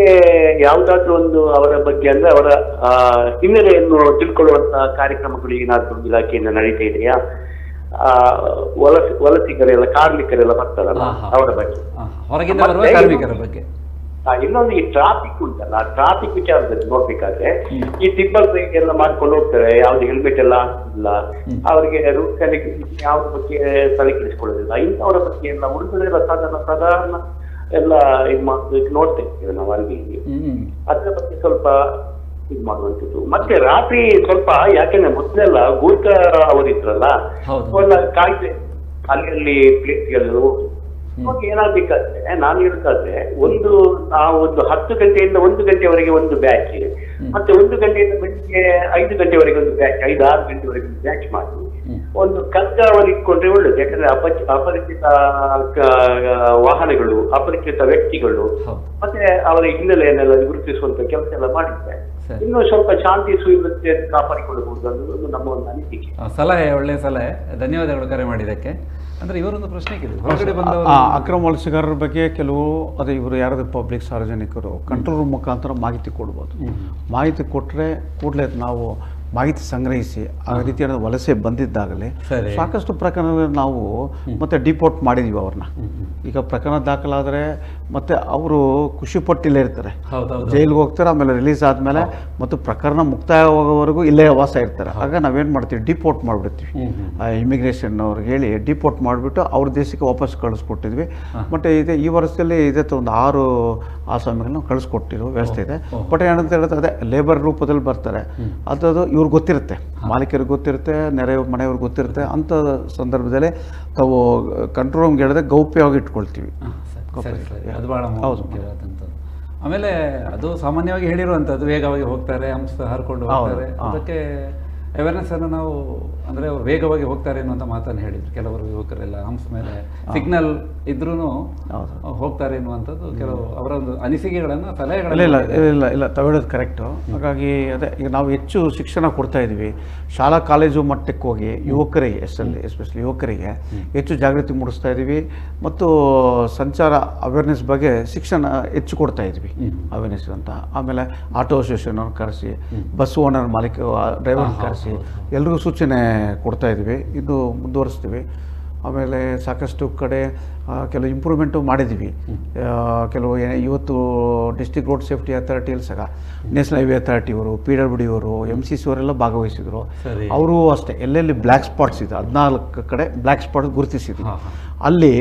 Speaker 3: ಯಾವ್ದಾದ್ರು ಒಂದು ಅವರ ಬಗ್ಗೆ ಅಂದ್ರೆ ಅವರ ಆ, ಹಿನ್ನೆಲೆಯನ್ನು ತಿಳ್ಕೊಳ್ಳುವಂತ ಕಾರ್ಯಕ್ರಮಗಳು ಏನಾದ್ರು ಇಲಾಖೆಯಿಂದ ನಡೀತಾ ಇದೆಯಾ? ಆ, ವಲಸ ವಲಸಿಗರೆಲ್ಲ ಕಾರ್ಮಿಕರೆಲ್ಲ ಬರ್ತಾರಲ್ಲ
Speaker 1: ಹಾ, ಹಾ.
Speaker 3: ಅವರ ಬಗ್ಗೆ.
Speaker 1: ಆ, ಹೊರಗಿಂದ
Speaker 3: ಮತ್ತೆ
Speaker 1: ಕಾರ್ಮಿಕರ ಬಗ್ಗೆ.
Speaker 3: ಇನ್ನೊಂದು ಈ ಟ್ರಾಫಿಕ್ ಉಂಟಲ್ಲ ಟ್ರಾಫಿಕ್ ವಿಚಾರದಲ್ಲಿ ನೋಡ್ಬೇಕಾದ್ರೆ ಈ ಟಿಪ್ಪರ್ ಎಲ್ಲ ಮಾಡ್ಕೊಂಡು ಹೋಗ್ತಾರೆ ಯಾವ್ದು ಹೆಲ್ಮೆಟ್ ಎಲ್ಲ ಹಾಕಿಲ್ಲ ಅವರಿಗೆ ರೂಟ್ ಯಾವ್ದ್ರ ಬಗ್ಗೆ ತಲೆ ಕೆಡಿಸ್ಕೊಳ್ಳೋದಿಲ್ಲ ಇಂಥವರ ಬಗ್ಗೆ ಎಲ್ಲ ಉಳಿದ್ರೆ ಸಾಧಾರಣ ಸಾಧಾರಣ ಎಲ್ಲ ಇದ್ ಮಾಡೋದಕ್ಕೆ ನೋಡ್ತಾ ಇರ್ತೇವೆ ನಾವು ಅಲ್ಲಿ. ಅದ್ರ ಬಗ್ಗೆ ಸ್ವಲ್ಪ ಇದ್ ಮಾಡುವಂಥದ್ದು. ಮತ್ತೆ ರಾತ್ರಿ ಸ್ವಲ್ಪ ಯಾಕೆಂದ್ರೆ ಮೊದಲೆಲ್ಲ ಗೂರ್ಖ ಅವರಿದ್ರಲ್ಲ ಕಾಯ್ದೆ ಅಲ್ಲಿ ಅಲ್ಲಿ ಪ್ಲೇಸ್ಗೆಲ್ಲ ಏನಾಗ್ಬೇಕಾದ್ರೆ ನಾನು ಇರ್ತಾದ್ರೆ ಒಂದು ಆ ಒಂದು ಹತ್ತು ಗಂಟೆಯಿಂದ ಒಂದು ಗಂಟೆವರೆಗೆ ಒಂದು ಬ್ಯಾಚ್ ಮತ್ತೆ ಒಂದು ಗಂಟೆಯಿಂದ ಬೆಳಿಗ್ಗೆ ಐದು ಗಂಟೆವರೆಗೆ ಒಂದು ಬ್ಯಾಚ್ ಐದು ಆರು ಗಂಟೆವರೆಗೆ ಒಂದು ಬ್ಯಾಚ್ ಮಾಡಿ. ಒಂದು ಕಲ್ಗಾವಲು ಇಟ್ಕೊಂಡ್ರೆ ಒಳ್ಳೇದು. ಯಾಕಂದ್ರೆ ಅಪಚ ಅಪರಿಚಿತ ವಾಹನಗಳು ಅಪರಿಚಿತ ವ್ಯಕ್ತಿಗಳು ಮತ್ತೆ ಅವರ ಹಿನ್ನೆಲೆಯನ್ನೆಲ್ಲ ಗುರುತಿಸುವಂತ ಕೆಲಸ ಎಲ್ಲ ಮಾಡಿದ್ರೆ
Speaker 1: ಸರಿ.
Speaker 3: ಇನ್ನು ಸ್ವಲ್ಪ ಶಾಂತಿ ಸುವ್ಯವಸ್ಥೆ ಕಾಪಾಡಿಕೊಳ್ಳಬಹುದು ಅನ್ನೋದು ನಮ್ಮ ಒಂದು ಅನಿಸಿಕೆ.
Speaker 1: ಸಲಹೆ ಒಳ್ಳೆ ಸಲಹೆ. ಧನ್ಯವಾದಗಳು ಕರೆ ಮಾಡಿದ್ದಕ್ಕೆ. ಅಂದ್ರೆ ಇವರೊಂದು ಪ್ರಶ್ನೆ ಕೇಳಿದ್ರು ಹೊರಗಡೆ
Speaker 2: ಅಕ್ರಮ ವಲಸಿಗಾರರ ಬಗ್ಗೆ ಕೆಲವು ಅದೇ ಇವರು ಯಾರಾದ್ರೂ ಪಬ್ಲಿಕ್ ಸಾರ್ವಜನಿಕರು ಕಂಟ್ರೋಲ್ ರೂಮ್ ಮುಖಾಂತರ ಮಾಹಿತಿ ಕೊಡ್ಬೋದು. ಮಾಹಿತಿ ಕೊಟ್ಟರೆ ಕೂಡಲೇ ನಾವು ಮಾಹಿತಿ ಸಂಗ್ರಹಿಸಿ ಆ ರೀತಿಯಾದ ವಲಸೆ ಬಂದಿದ್ದಾಗಲೇ ಸಾಕಷ್ಟು ಪ್ರಕರಣ ನಾವು ಮತ್ತೆ ಡಿಪೋರ್ಟ್ ಮಾಡಿದೀವಿ ಅವ್ರನ್ನ. ಈಗ ಪ್ರಕರಣ ದಾಖಲಾದರೆ ಮತ್ತೆ ಅವರು ಖುಷಿ ಪಟ್ಟು ಇಲ್ಲೇ ಇರ್ತಾರೆ ಜೈಲಿಗೆ ಹೋಗ್ತಾರೆ ಆಮೇಲೆ ರಿಲೀಸ್ ಆದಮೇಲೆ ಮತ್ತು ಪ್ರಕರಣ ಮುಕ್ತಾಯ ಆಗೋವರೆಗೂ ಇಲ್ಲೇ ವಾಸ ಇರ್ತಾರೆ. ಆಗ ನಾವೇನು ಮಾಡ್ತೀವಿ? ಡಿಪೋರ್ಟ್ ಮಾಡಿಬಿಡ್ತೀವಿ. ಆ ಇಮಿಗ್ರೇಷನ್ ಅವ್ರಿಗೆ ಹೇಳಿ ಡಿಪೋರ್ಟ್ ಮಾಡಿಬಿಟ್ಟು ಅವ್ರ ದೇಶಕ್ಕೆ ವಾಪಸ್ ಕಳಿಸ್ಕೊಟ್ಟಿದ್ವಿ. ಬಟ್ ಇದೆ ಈ ವರ್ಷದಲ್ಲಿ ಇದೆ ಒಂದು ಆರು ಆಸಾಮಿಗಳನ್ನ ಕಳಿಸ್ಕೊಟ್ಟಿರೋ ವ್ಯವಸ್ಥೆ ಇದೆ. ಬಟ್ ಏನಂತ ಹೇಳಿದ್ರೆ ಅದೇ ಲೇಬರ್ ರೂಪದಲ್ಲಿ ಬರ್ತಾರೆ. ಅದು ಇವ್ರಿಗೆ ಗೊತ್ತಿರುತ್ತೆ. ಮಾಲೀಕರಿಗೆ ಗೊತ್ತಿರುತ್ತೆ ನೆರೆ ಮನೆಯವ್ರಿಗೆ ಗೊತ್ತಿರುತ್ತೆ. ಅಂಥ ಸಂದರ್ಭದಲ್ಲಿ ತಾವು ಕಂಟ್ರೋಲ್ ರೂಮ್ಗೆ ಹೇಳಿದ್ರೆ ಗೌಪ್ಯವಾಗಿ ಇಟ್ಕೊಳ್ತೀವಿ.
Speaker 1: ಸರಿ, ಸರಿ. ಅದು ಭಾಳ ಆಮೇಲೆ ಅದು ಸಾಮಾನ್ಯವಾಗಿ ಹೇಳಿರುವಂಥದ್ದು ವೇಗವಾಗಿ ಹೋಗ್ತಾರೆ ಹಂಸ ಹರ್ಕೊಂಡು ಹೋಗ್ತಾರೆ. ಅದಕ್ಕೆ ಅವೇರ್ನೆಸ್ ಅನ್ನು ನಾವು ಅಂದರೆ ಅವರು ವೇಗವಾಗಿ ಹೋಗ್ತಾರೆ ಅನ್ನುವಂಥ ಮಾತನ್ನು ಹೇಳಿದ್ರು. ಕೆಲವರು ಯುವಕರೆಲ್ಲ ಹಂಸ ಮೇಲೆ ಸಿಗ್ನಲ್ ಇದ್ರೂ ಹೋಗ್ತಾರೆ ಎನ್ನುವಂಥದ್ದು. ಕೆಲವು ಅವರ ಒಂದು ಅನಿಸಿಕೆಗಳನ್ನು ಸಲಹೆಗಳಲ್ಲ
Speaker 2: ಇಲ್ಲ ಇಲ್ಲ ಇಲ್ಲ ತಗೊಳ್ಳೋದು ಕರೆಕ್ಟು ಹಾಗಾಗಿ ಅದೇ ಈಗ ನಾವು ಹೆಚ್ಚು ಶಿಕ್ಷಣ ಕೊಡ್ತಾ ಇದ್ದೀವಿ. ಶಾಲಾ ಕಾಲೇಜು ಮಟ್ಟಕ್ಕೆ ಹೋಗಿ ಯುವಕರಿಗೆ ಎಸ್ಪೆಷಲಿ ಎಸ್ಪೆಷಲಿ ಯುವಕರಿಗೆ ಹೆಚ್ಚು ಜಾಗೃತಿ ಮೂಡಿಸ್ತಾ ಇದ್ದೀವಿ. ಮತ್ತು ಸಂಚಾರ ಅವೇರ್ನೆಸ್ ಬಗ್ಗೆ ಶಿಕ್ಷಣ ಹೆಚ್ಚು ಕೊಡ್ತಾ ಇದ್ವಿ ಅವೇರ್ನೆಸ್ ಅಂತ. ಆಮೇಲೆ ಆಟೋ ಅಸೋಸಿಯೇಷನ್ ಕರೆಸಿ ಬಸ್ ಓನರ್ ಮಾಲೀಕ ಡ್ರೈವರ್ ಕರೆಸಿ. ಎಲ್ರಿಗೂ ಸೂಚನೆ ಕೊಡ್ತಾ ಇದ್ವಿ ಇದು ಮುಂದುವರಿಸ್ತೀವಿ. ಆಮೇಲೆ ಸಾಕಷ್ಟು ಕಡೆ ಕೆಲವು ಇಂಪ್ರೂವ್ಮೆಂಟು ಮಾಡಿದ್ದೀವಿ ಕೆಲವು ಇವತ್ತು ಡಿಸ್ಟಿಕ್ ರೋಡ್ ಸೇಫ್ಟಿ ಅಥಾರಿಟಿಯಲ್ಲಿ ಸಹ ನ್ಯಾಷನಲ್ ಹೈವೇ ಅಥಾರಿಟಿ ಅವರು ಪಿ ಡಬ್ಲ್ಯೂ ಡಿ ಅವರು ಎಂ ಸಿ ಸಿ ಅವರೆಲ್ಲ ಭಾಗವಹಿಸಿದರು. ಅವರು ಅಷ್ಟೇ ಎಲ್ಲೆಲ್ಲಿ ಬ್ಲ್ಯಾಕ್ ಸ್ಪಾಟ್ಸ್ ಇದೆ ಹದಿನಾಲ್ಕು ಕಡೆ ಬ್ಲ್ಯಾಕ್ ಸ್ಪಾಟ್ ಗುರುತಿಸಿದ್ವಿ. ಅಲ್ಲಿ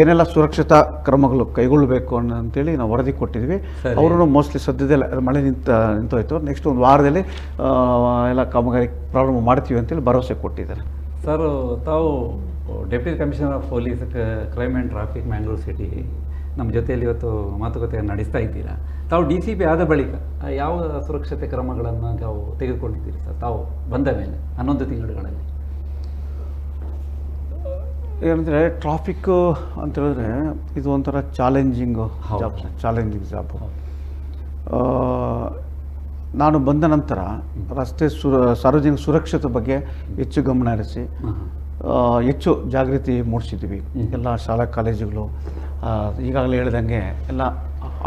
Speaker 2: ಏನೆಲ್ಲ ಸುರಕ್ಷತಾ ಕ್ರಮಗಳು ಕೈಗೊಳ್ಳಬೇಕು ಅಂತೇಳಿ ನಾವು ವರದಿ ಕೊಟ್ಟಿದ್ವಿ. ಅವರು ಮೋಸ್ಟ್ಲಿ ಸದ್ಯದಲ್ಲೇ ಮಳೆ ನಿಂತ ನಿಂತೋಯ್ತು ನೆಕ್ಸ್ಟ್ ಒಂದು ವಾರದಲ್ಲಿ ಎಲ್ಲ ಕಾಮಗಾರಿ ಪ್ರಾರಂಭ ಮಾಡ್ತೀವಿ ಅಂತೇಳಿ ಭರವಸೆ ಕೊಟ್ಟಿದ್ದಾರೆ
Speaker 1: ಸರ್ ತಾವು deputy commissioner of police crime and traffic Mangalore city ನಮ್ಮ ಜೊತೆಯಲ್ಲಿ ಇವತ್ತು ಮಾತುಕತೆಯನ್ನು ನಡೆಸ್ತಾ ಇದ್ದೀರಾ? ತಾವು ಡಿ ಸಿ ಪಿ ಆದ ಬಳಿಕ ಯಾವ ಸುರಕ್ಷತೆ ಕ್ರಮಗಳನ್ನು ತಾವು ತೆಗೆದುಕೊಂಡಿದ್ದೀರಿ ಸರ್? ತಾವು ಬಂದ ಮೇಲೆ ಹನ್ನೊಂದು ತಿಂಗಳುಗಳಲ್ಲಿ.
Speaker 2: ಏನಂದರೆ ಟ್ರಾಫಿಕ್ಕು ಅಂತ ಹೇಳಿದ್ರೆ ಇದು ಒಂಥರ ಚಾಲೆಂಜಿಂಗು. ಜಾಬ್ ಚಾಲೆಂಜಿಂಗ್ ಜಾಬು ನಾನು ಬಂದ ನಂತರ ರಸ್ತೆ ಸುರ ಸಾರ್ವಜನಿಕ ಸುರಕ್ಷತೆ ಬಗ್ಗೆ ಹೆಚ್ಚು ಗಮನ ಹರಿಸಿ ಹೆಚ್ಚು ಜಾಗೃತಿ ಮೂಡಿಸಿದ್ವಿ. ಎಲ್ಲ ಶಾಲಾ ಕಾಲೇಜುಗಳು ಈಗಾಗಲೇ ಹೇಳ್ದಂಗೆ ಎಲ್ಲ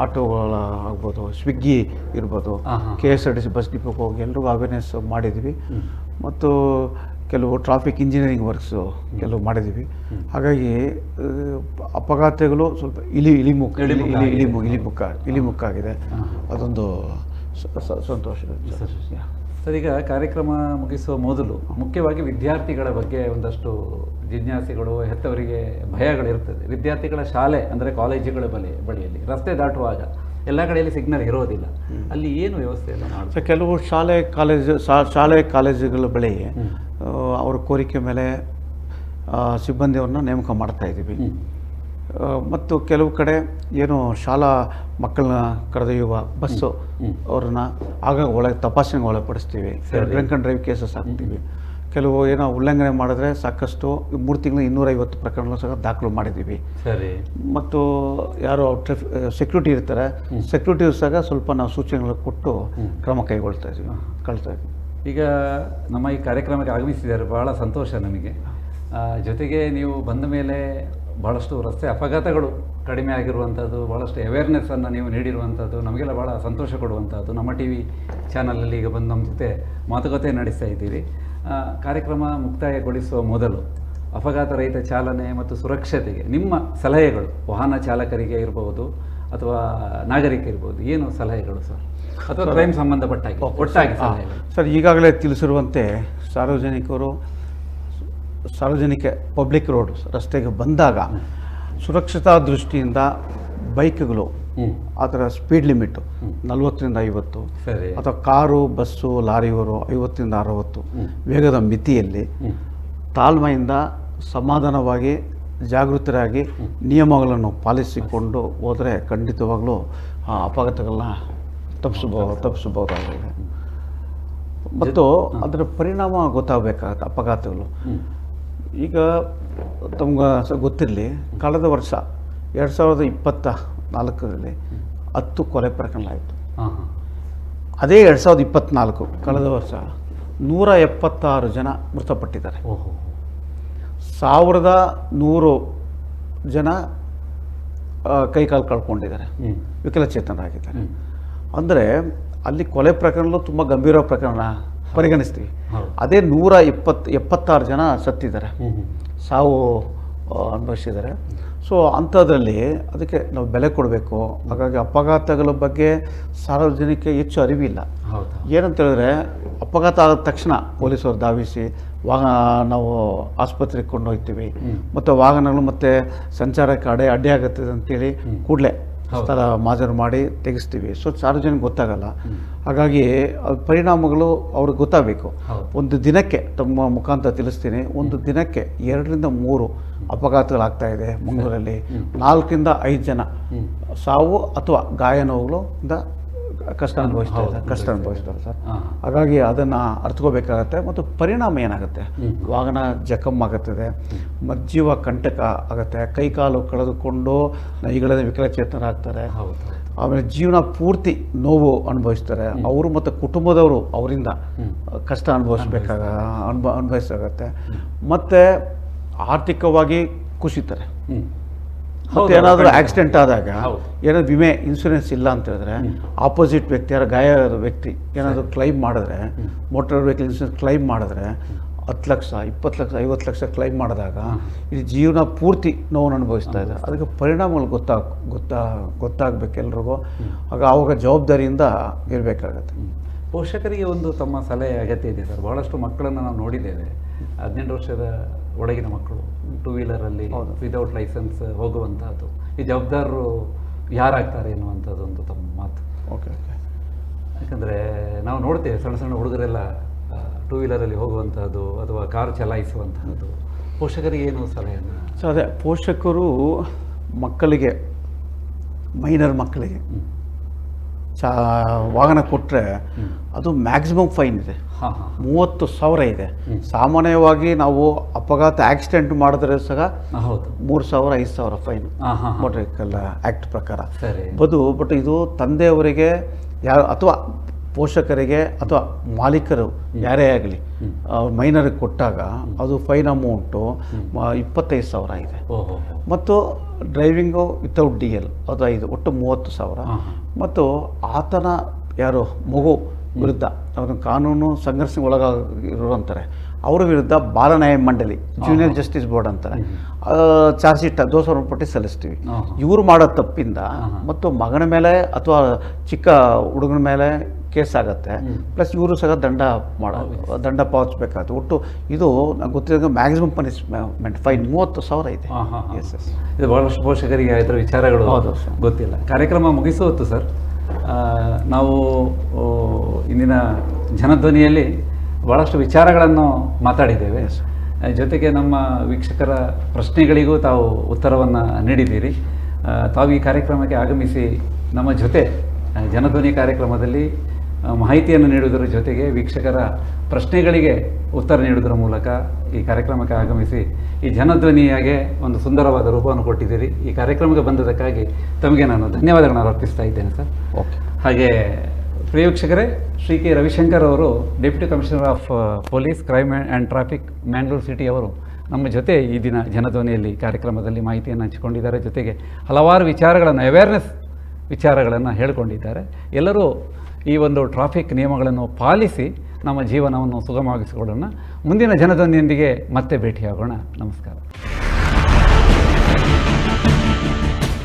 Speaker 2: ಆಟೋಗಳ ಆಗ್ಬೋದು ಸ್ವಿಗ್ಗಿ ಇರ್ಬೋದು K S R T C bus ಡಿಪೋಗೆ ಹೋಗಿ ಎಲ್ರಿಗೂ ಅವೇರ್ನೆಸ್ ಮಾಡಿದ್ವಿ. ಮತ್ತು ಕೆಲವು ಟ್ರಾಫಿಕ್ ಇಂಜಿನಿಯರಿಂಗ್ ವರ್ಕ್ಸು ಕೆಲವು ಮಾಡಿದ್ವಿ. ಹಾಗಾಗಿ ಅಪಘಾತಗಳು ಸ್ವಲ್ಪ ಇಲಿ ಇಳಿಮುಖ ಇಳಿ
Speaker 1: ಇಳಿಮುಖ.
Speaker 2: ಇಳಿಮುಖ ಇಳಿಮುಖ ಆಗಿದೆ. ಅದೊಂದು ಸಂತೋಷ
Speaker 1: ಸರ್ ಈಗ ಕಾರ್ಯಕ್ರಮ ಮುಗಿಸುವ ಮೊದಲು ಮುಖ್ಯವಾಗಿ ವಿದ್ಯಾರ್ಥಿಗಳ ಬಗ್ಗೆ ಒಂದಷ್ಟು ಜಿಜ್ಞಾಸೆಗಳು ಹೆತ್ತವರಿಗೆ ಭಯಗಳಿರ್ತದೆ. ವಿದ್ಯಾರ್ಥಿಗಳ ಶಾಲೆ ಅಂದರೆ ಕಾಲೇಜುಗಳ ಬಳಿ ಬಳಿಯಲ್ಲಿ ರಸ್ತೆ ದಾಟುವಾಗ ಎಲ್ಲ ಕಡೆಯಲ್ಲಿ ಸಿಗ್ನಲ್ ಇರೋದಿಲ್ಲ. ಅಲ್ಲಿ ಏನು ವ್ಯವಸ್ಥೆ
Speaker 2: ಇಲ್ಲ
Speaker 1: ಸರ್
Speaker 2: ಕೆಲವು ಶಾಲೆ ಕಾಲೇಜು ಶಾ- ಶಾಲೆ ಕಾಲೇಜುಗಳ ಬಳಿ ಅವರ ಕೋರಿಕೆ ಮೇಲೆ ಸಿಬ್ಬಂದಿಯವ್ರನ್ನ ನೇಮಕ ಮಾಡ್ತಾ ಇದ್ದೀವಿ ಮತ್ತು ಕೆಲವು ಕಡೆ ಏನು ಶಾಲಾ ಮಕ್ಕಳನ್ನ ಕರೆದೊಯ್ಯುವ ಬಸ್ಸು ಅವ್ರನ್ನ ಆಗಾಗ ಒಳಗೆ ತಪಾಸಣೆಗೆ ಒಳಪಡಿಸ್ತೀವಿ. ಡ್ರಿಂಕ್ ಆ್ಯಂಡ್ ಡ್ರೈವ್ ಕೇಸಸ್ ಹಾಕ್ತೀವಿ. ಕೆಲವು ಏನೋ ಉಲ್ಲಂಘನೆ ಮಾಡಿದ್ರೆ ಸಾಕಷ್ಟು ಮೂರು ತಿಂಗಳು ಇನ್ನೂರೈವತ್ತು ಪ್ರಕರಣಗಳು ಸಹ ದಾಖಲು ಮಾಡಿದ್ದೀವಿ.
Speaker 1: ಸರಿ.
Speaker 2: ಮತ್ತು ಯಾರು ಟ್ರಫಿ ಸೆಕ್ಯೂರಿಟಿ ಇರ್ತಾರೆ. ಸೆಕ್ಯೂರಿಟಿ ಸಹ ಸ್ವಲ್ಪ ನಾವು ಸೂಚನೆಗಳು ಕೊಟ್ಟು ಕ್ರಮ ಕೈಗೊಳ್ತಾ ಇದ್ದೀವಿ. ಕಳ್ತಾ ಇದ್ದೀವಿ.
Speaker 1: ಈಗ ನಮ್ಮ ಈ ಕಾರ್ಯಕ್ರಮಕ್ಕೆ ಆಗಮಿಸಿದ್ದಾರೆ. ಬಹಳ ಸಂತೋಷ ನಮಗೆ. ಆ, ಜೊತೆಗೆ ನೀವು ಬಂದ ಮೇಲೆ ಭಾಳಷ್ಟು ರಸ್ತೆ ಅಪಘಾತಗಳು ಕಡಿಮೆ ಆಗಿರುವಂಥದ್ದು ಭಾಳಷ್ಟು ಅವೇರ್ನೆಸ್ಸನ್ನು ನೀವು ನೀಡಿರುವಂಥದ್ದು ನಮಗೆಲ್ಲ ಭಾಳ ಸಂತೋಷ ಕೊಡುವಂಥದ್ದು. ನಮ್ಮ ಟಿ ವಿ ಚಾನಲಲ್ಲಿ ಈಗ ಬಂದು ನಮ್ಮ ಜೊತೆ ಮಾತುಕತೆ ನಡೆಸ್ತಾ ಇದ್ದೀರಿ. ಕಾರ್ಯಕ್ರಮ ಮುಕ್ತಾಯಗೊಳಿಸುವ ಮೊದಲು ಅಪಘಾತ ರಹಿತ ಚಾಲನೆ ಮತ್ತು ಸುರಕ್ಷತೆಗೆ ನಿಮ್ಮ ಸಲಹೆಗಳು ವಾಹನ ಚಾಲಕರಿಗೆ ಇರಬಹುದು ಅಥವಾ ನಾಗರಿಕ ಇರ್ಬೋದು ಏನು ಸಲಹೆಗಳು ಸರ್? ಅಥವಾ ಕ್ರೈಮ್ ಸಂಬಂಧಪಟ್ಟಾಗಿ ಒಟ್ಟಾಗಿ
Speaker 2: ಸರ್ ಈಗಾಗಲೇ ತಿಳಿಸಿರುವಂತೆ ಸಾರ್ವಜನಿಕರು ಸಾರ್ವಜನಿಕ ಪಬ್ಲಿಕ್ ರೋಡ್ ರಸ್ತೆಗೆ ಬಂದಾಗ ಸುರಕ್ಷತಾ ದೃಷ್ಟಿಯಿಂದ ಬೈಕ್ಗಳು ಆ ಥರ ಸ್ಪೀಡ್ ಲಿಮಿಟ್ ನಲ್ವತ್ತರಿಂದ ಐವತ್ತು ಅಥವಾ ಕಾರು ಬಸ್ಸು ಲಾರಿಯವರು ಐವತ್ತರಿಂದ ಅರವತ್ತು. ವೇಗದ ಮಿತಿಯಲ್ಲಿ ತಾಳ್ಮೆಯಿಂದ ಸಮಾಧಾನವಾಗಿ ಜಾಗೃತರಾಗಿ ನಿಯಮಗಳನ್ನು ಪಾಲಿಸಿಕೊಂಡು ಹೋದರೆ ಖಂಡಿತವಾಗ್ಲೂ ಆ ಅಪಘಾತಗಳನ್ನ ತಪ್ಪಿಸಬಹುದು ತಪ್ಪಿಸಬಹುದಾಗಿದೆ. ಮತ್ತು ಅದರ ಪರಿಣಾಮ ಗೊತ್ತಾಗಬೇಕಾಗತ್ತೆ ಅಪಘಾತಗಳು. ಈಗ ತಮ್ಗೆ ಸ್ವಲ್ಪ ಗೊತ್ತಿರಲಿ ಕಳೆದ ವರ್ಷ ಎರಡು ಸಾವಿರದ ಇಪ್ಪತ್ತ ನಾಲ್ಕರಲ್ಲಿ ಹತ್ತು ಕೊಲೆ ಪ್ರಕರಣಗಳಾಯಿತು. ಅದೇ ಎರಡು ಸಾವಿರದ ಇಪ್ಪತ್ತ್ನಾಲ್ಕು ಕಳೆದ ವರ್ಷ ನೂರ ಎಪ್ಪತ್ತಾರು ಜನ ಮೃತಪಟ್ಟಿದ್ದಾರೆ.
Speaker 1: ಓಹೋ.
Speaker 2: ಸಾವಿರದ ನೂರು ಜನ ಕೈಕಾಲು ಕಳ್ಕೊಂಡಿದ್ದಾರೆ. ವಿಕಲಚೇತನರಾಗಿದ್ದಾರೆ. ಅಂದರೆ ಅಲ್ಲಿ ಕೊಲೆ ಪ್ರಕರಣಗಳು ತುಂಬ ಗಂಭೀರ ಪ್ರಕರಣ. ಪರಿಗಣಿಸ್ತೀವಿ. ಅದೇ ನೂರ ಇಪ್ಪತ್ತು ಎಪ್ಪತ್ತಾರು ಜನ ಸತ್ತಿದ್ದಾರೆ. ಸಾವು ಅನುಭವಿಸಿದ್ದಾರೆ. ಸೊ ಅಂಥದ್ರಲ್ಲಿ ಅದಕ್ಕೆ ನಾವು ಬೆಲೆ ಕೊಡಬೇಕು. ಹಾಗಾಗಿ ಅಪಘಾತಗಳ ಬಗ್ಗೆ ಸಾರ್ವಜನಿಕ ಹೆಚ್ಚು ಅರಿವಿಲ್ಲ. ಏನಂತ ಹೇಳಿದ್ರೆ ಅಪಘಾತ ಆದ ತಕ್ಷಣ ಪೊಲೀಸರು ಧಾವಿಸಿ ವಾಹನ ನಾವು ಆಸ್ಪತ್ರೆಗೆ
Speaker 1: ಕೊಂಡೋಗ್ತೀವಿ.
Speaker 2: ಮತ್ತು ವಾಹನಗಳು ಮತ್ತು ಸಂಚಾರಕ್ಕೆ ಅಡೆ ಅಡ್ಡಿಯಾಗುತ್ತದೆ ಅಂತೇಳಿ ಕೂಡಲೇ ಸ್ಥಳ ಮಾಜರು ಮಾಡಿ ತೆಗೆಸ್ತೀವಿ. ಸೊ ಸಾರ್ವಜನಿಕ ಗೊತ್ತಾಗಲ್ಲ. ಹಾಗಾಗಿ ಪರಿಣಾಮಗಳು ಅವ್ರಿಗೆ ಗೊತ್ತಾಗಬೇಕು. ಒಂದು ದಿನಕ್ಕೆ ತಮ್ಮ ಮುಖಾಂತರ ತಿಳಿಸ್ತೀನಿ. ಒಂದು ದಿನಕ್ಕೆ ಎರಡರಿಂದ ಮೂರು ಅಪಘಾತಗಳಾಗ್ತಾ ಇದೆ ಮಂಗಳೂರಲ್ಲಿ. ನಾಲ್ಕರಿಂದ ಐದು ಜನ. ಸಾವು ಅಥವಾ ಗಾಯ ನೋವುಗಳು ಇಂದ ಕಷ್ಟ
Speaker 1: ಅನುಭವಿಸ್ತಾರೆ
Speaker 2: ಇದ್ದಾರೆ ಕಷ್ಟ ಅನುಭವಿಸ್ತಾರೆ ಸರ್ ಹಾಗಾಗಿ ಅದನ್ನು ಅರ್ಥಕೋಬೇಕಾಗತ್ತೆ ಮತ್ತು ಪರಿಣಾಮ ಏನಾಗುತ್ತೆ. ವಾಹನ ಜಖಮ್ ಆಗುತ್ತದೆ ಮಜ್ಜೀವ ಜೀವ ಕಂಟಕ ಆಗುತ್ತೆ ಕೈಕಾಲು ಕಳೆದುಕೊಂಡು ನೈಗಳೇ ವಿಕಲಚೇತನರಾಗ್ತಾರೆ ಆಮೇಲೆ ಜೀವನ ಪೂರ್ತಿ ನೋವು ಅನುಭವಿಸ್ತಾರೆ. ಅವರು ಮತ್ತು ಕುಟುಂಬದವರು ಅವರಿಂದ ಕಷ್ಟ ಅನುಭವಿಸ್ಬೇಕಾಗ ಅನುಭವ ಅನುಭವಿಸಾಗತ್ತೆ ಮತ್ತು ಆರ್ಥಿಕವಾಗಿ ಕುಸಿತಾರೆ. ಮತ್ತೆ ಏನಾದರೂ ಆಕ್ಸಿಡೆಂಟ್ ಆದಾಗ. ಏನಾದ್ರು ವಿಮೆ ಇನ್ಸೂರೆನ್ಸ್ ಇಲ್ಲ ಅಂತ ಹೇಳಿದ್ರೆ. ಆಪೋಸಿಟ್ ವ್ಯಕ್ತಿ ಯಾರು ಗಾಯ ವ್ಯಕ್ತಿ ಏನಾದರೂ ಕ್ಲೈಮ್ ಮಾಡಿದ್ರೆ. ಮೋಟಾರ್ ವೆಹಿಕಲ್ ಇನ್ಸೂರೆನ್ಸ್ ಕ್ಲೈಮ್ ಮಾಡಿದ್ರೆ ಹತ್ತು ಲಕ್ಷ ಇಪ್ಪತ್ತು ಲಕ್ಷ ಐವತ್ತು ಲಕ್ಷ ಕ್ಲೈಮ್ ಮಾಡಿದಾಗ. ಇದು ಜೀವನ ಪೂರ್ತಿ ನೋವನ್ನು ಅನುಭವಿಸ್ತಾ ಇದೆ. ಅದಕ್ಕೆ ಪರಿಣಾಮಗಳು ಗೊತ್ತಾ ಗೊತ್ತಾ ಗೊತ್ತಾಗಬೇಕು ಎಲ್ರಿಗೂ. ಆಗ ಆವಾಗ ಜವಾಬ್ದಾರಿಯಿಂದ ಇರಬೇಕಾಗತ್ತೆ.
Speaker 1: ಪೋಷಕರಿಗೆ ಒಂದು ತಮ್ಮ ಸಲಹೆ ಅಗತ್ಯ ಇದೆ ಸರ್. ಬಹಳಷ್ಟು ಮಕ್ಕಳನ್ನು ನಾವು ನೋಡಿದ್ದೇವೆ. ಹದಿನೆಂಟು ವರ್ಷದ ಒಳಗಿನ ಮಕ್ಕಳು. ಟೂ ವೀಲರಲ್ಲಿ. ವಿದೌಟ್ ಲೈಸೆನ್ಸ್ ಹೋಗುವಂಥದ್ದು ಈ ಜವಾಬ್ದಾರರು ಯಾರಾಗ್ತಾರೆ ಎನ್ನುವಂಥದ್ದು ಒಂದು ತಮ್ಮ ಮಾತು.
Speaker 2: Okay okay.
Speaker 1: ಯಾಕಂದರೆ ನಾವು ನೋಡ್ತೇವೆ ಸಣ್ಣ ಸಣ್ಣ ಹುಡುಗರೆಲ್ಲ ಟೂ ವೀಲರಲ್ಲಿ ಹೋಗುವಂಥದ್ದು ಅಥವಾ ಕಾರು ಚಲಾಯಿಸುವಂತಹದ್ದು. ಪೋಷಕರಿಗೆ ಏನು ಸಲಹೆಯನ್ನು
Speaker 2: ಸೊ ಅದೇ ಪೋಷಕರು ಮಕ್ಕಳಿಗೆ ಮೈನರ್ ಮಕ್ಕಳಿಗೆ. ಚಾ ವಾಹನ ಕೊಟ್ಟರೆ ಅದು ಮ್ಯಾಕ್ಸಿಮಮ್ ಫೈನ್ ಇದೆ. ಮೂವತ್ತು ಸಾವಿರ ಇದೆ. ಸಾಮಾನ್ಯವಾಗಿ ನಾವು ಅಪಘಾತ ಆಕ್ಸಿಡೆಂಟ್ ಮಾಡಿದ್ರೆ ಸಹ
Speaker 1: ಹೌದು.
Speaker 2: ಮೂರು ಸಾವಿರ ಐದು ಸಾವಿರ ಫೈನ್ ಮೋಟರ್ ವೆಹಿಕಲ್ ಆ್ಯಕ್ಟ್ ಪ್ರಕಾರ. ಬದು ಬಟ್ ಇದು ತಂದೆಯವರಿಗೆ ಯಾರು ಅಥವಾ ಪೋಷಕರಿಗೆ ಅಥವಾ ಮಾಲೀಕರು ಯಾರೇ ಆಗಲಿ
Speaker 1: ಹ್ಮ್.
Speaker 2: ಮೈನರಿಗೆ ಕೊಟ್ಟಾಗ ಅದು ಫೈನ್ ಅಮೌಂಟು ಇಪ್ಪತ್ತೈದು ಸಾವಿರ ಇದೆ. ಮತ್ತು ಡ್ರೈವಿಂಗು ವಿತೌಟ್ ಡಿ ಎಲ್ ಅದು ಐದು ಒಟ್ಟು ಮೂವತ್ತು ಸಾವಿರ. ಮತ್ತು ಆತನ ಯಾರು ಮಗು ವಿರುದ್ಧ ಅವರ ಕಾನೂನು ಸಂಘರ್ಷಕ್ಕೆ ಒಳಗಾಗಿರುವಂತಾರೆ ಅವರ ವಿರುದ್ಧ ಬಾಲ ನ್ಯಾಯ ಮಂಡಳಿ ಜೂನಿಯರ್ ಜಸ್ಟಿಸ್ ಬೋರ್ಡ್ ಅಂತಾರೆ. ಚಾರ್ಜ್ ಶೀಟ್ ದೋಷ ಪಟ್ಟಿ ಸಲ್ಲಿಸ್ತೀವಿ. ಇವರು ಮಾಡೋ ತಪ್ಪಿಂದ. ಮತ್ತು ಮಗನ ಮೇಲೆ ಅಥವಾ ಚಿಕ್ಕ ಹುಡುಗನ ಮೇಲೆ ಕೇಸ್ ಆಗುತ್ತೆ. ಪ್ಲಸ್ ಇವರು ಸಹ ದಂಡ ಮಾಡ ದಂಡ ಪಾವತಿಸಬೇಕಾಗುತ್ತೆ. ಒಟ್ಟು ಇದು ನಂಗೆ ಗೊತ್ತಿರೋ ಮ್ಯಾಕ್ಸಿಮಮ್ ಪನಿಷ್ಮೆಂಟ್ ಫೈನ್ ಮೂವತ್ತು ಸಾವಿರ ಇದೆ. ಎಸ್ ಎಸ್
Speaker 1: ಇದು ಬಹಳಷ್ಟು ಪೋಷಕರಿಗೆ ಇದರ ವಿಚಾರಗಳು
Speaker 2: ಹೌದು
Speaker 1: ಗೊತ್ತಿಲ್ಲ. ಕಾರ್ಯಕ್ರಮ ಮುಗಿಸುವತ್ತು ಸರ್. ನಾವು ಇಂದಿನ ಜನಧ್ವನಿಯಲ್ಲಿ ಭಾಳಷ್ಟು ವಿಚಾರಗಳನ್ನು ಮಾತಾಡಿದ್ದೇವೆ. ಜೊತೆಗೆ ನಮ್ಮ ವೀಕ್ಷಕರ ಪ್ರಶ್ನೆಗಳಿಗೂ ತಾವು ಉತ್ತರವನ್ನು ನೀಡಿದ್ದೀರಿ. ತಾವು ಈ ಕಾರ್ಯಕ್ರಮಕ್ಕೆ ಆಗಮಿಸಿ ನಮ್ಮ ಜೊತೆ ಜನಧ್ವನಿ ಕಾರ್ಯಕ್ರಮದಲ್ಲಿ ಮಾಹಿತಿಯನ್ನು ನೀಡುವುದರ ಜೊತೆಗೆ ವೀಕ್ಷಕರ ಪ್ರಶ್ನೆಗಳಿಗೆ ಉತ್ತರ ನೀಡುವುದರ ಮೂಲಕ ಈ ಕಾರ್ಯಕ್ರಮಕ್ಕೆ ಆಗಮಿಸಿ ಈ ಜನಧ್ವನಿಯಾಗೆ ಒಂದು ಸುಂದರವಾದ ರೂಪವನ್ನು ಕೊಟ್ಟಿದ್ದೀರಿ. ಈ ಕಾರ್ಯಕ್ರಮಕ್ಕೆ ಬಂದದಕ್ಕಾಗಿ ತಮಗೆ ನಾನು ಧನ್ಯವಾದಗಳನ್ನು ಅರ್ಪಿಸ್ತಾ ಇದ್ದೇನೆ ಸರ್.
Speaker 2: ಓಕೆ.
Speaker 1: ಹಾಗೆ ಪ್ರಿಯ ವೀಕ್ಷಕರೇ ಶ್ರೀ ಕೆ ರವಿಶಂಕರ್ ಅವರು deputy commissioner of police crime and traffic Mangaluru city ಅವರು ನಮ್ಮ ಜೊತೆ ಈ ದಿನ ಜನಧ್ವನಿಯಲ್ಲಿ ಕಾರ್ಯಕ್ರಮದಲ್ಲಿ ಮಾಹಿತಿಯನ್ನು ಹಂಚಿಕೊಂಡಿದ್ದಾರೆ. ಜೊತೆಗೆ ಹಲವಾರು ವಿಚಾರಗಳನ್ನು ಅವೇರ್ನೆಸ್ ವಿಚಾರಗಳನ್ನು ಹೇಳಿಕೊಂಡಿದ್ದಾರೆ. ಎಲ್ಲರೂ ಈ ಒಂದು ಟ್ರಾಫಿಕ್ ನಿಯಮಗಳನ್ನು ಪಾಲಿಸಿ ನಮ್ಮ ಜೀವನವನ್ನು ಸುಗಮವಾಗಿಸಿಕೊಳ್ಳೋಣ. ಮುಂದಿನ ಜನದೊಂದಿಗೆ ಮತ್ತೆ ಭೇಟಿಯಾಗೋಣ. ನಮಸ್ಕಾರ.